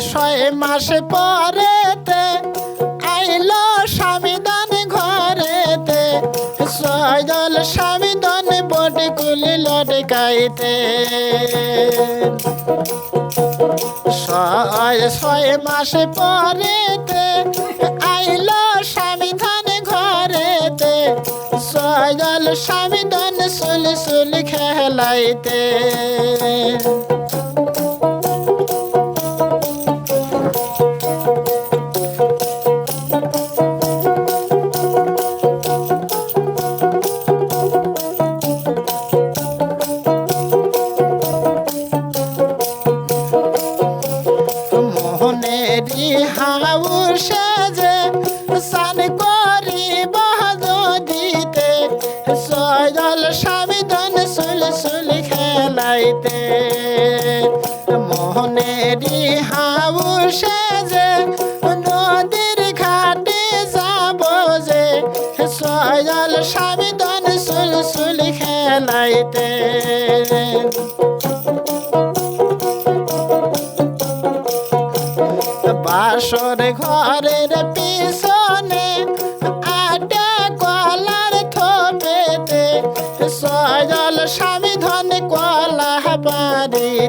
ছয় মাস পরেতে আইলো স্বামীদান ঘরেতে। সজল স্বামীদান বটে কুলি লটকাইতে। ছয় ছয় মাস পরেতে আইলো স্বামীধান ঘরেতে। সজল স্বামীদান সুল সুল খেলাইতে। সান করি দিতে সজল স্বামীধন সুল সুল খেলাইতে। মোহনেরি হাউসে যে নদীর ঘাটে যাব যে। সজল স্বামীধন সুল সুল খেলাইতে। বাসর ঘরের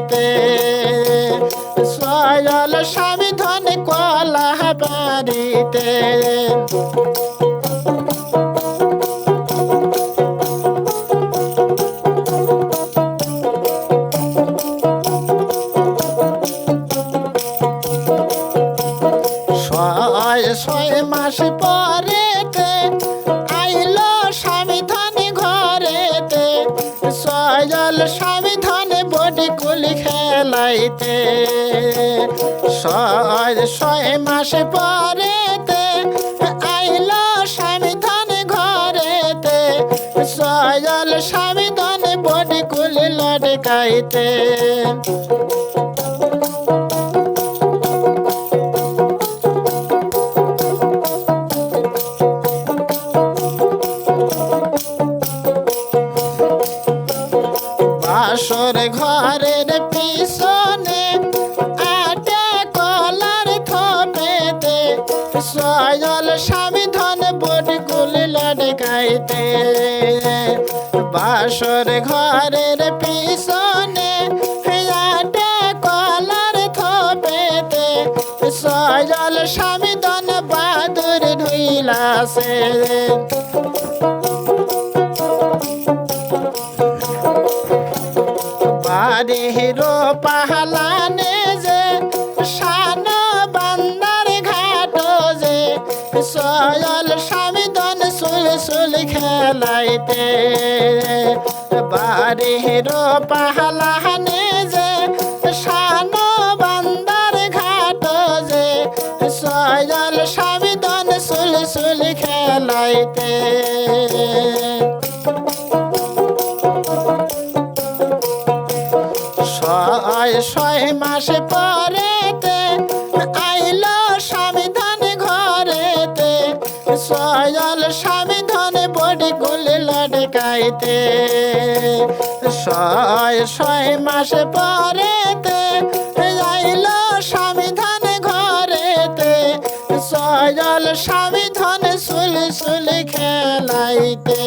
বাড়িতে সজল স্বামী ধন কলা বাড়িতে। ছয় ছয় আইলো স্বামী ধনে ঘরেতে। সজল স্বামী কুলি খেলাইতে। ছয় ছয় মাসে পরেতে আইল স্বামী ধনে ঘরেতে। সজল স্বামী ধনে বডি কুলি লটকাইতে। বাসর ঘরের পিছনে আটা কলার থপেতে সজল স্বামী ধন বটি গুলি লটকাইতে বাসর ঘরের পিছনে আটা কলার থপেতে সজল স্বামী ধন বাদুর ঢুইলাছে বাড়ির পাহালানে যে, শান বান্দার ঘাট যে, সয়ল স্বামীদন সুল সুল খেলাইতে। বাড়ির পাহালানে যে, শান বান্দার ঘাট যে, সয়ল স্বামীদন সুল সুল খেলাইতে। মাস পরেতে আইলো স্বামীধান ঘরেতে। সজল স্বামীধান বডি গুলি লটকাইতে। ছয় ছয় মাস পরেতে আইলো স্বামীধান ঘরেতে। সজল স্বামীধান সুল সুল খেলাইতে।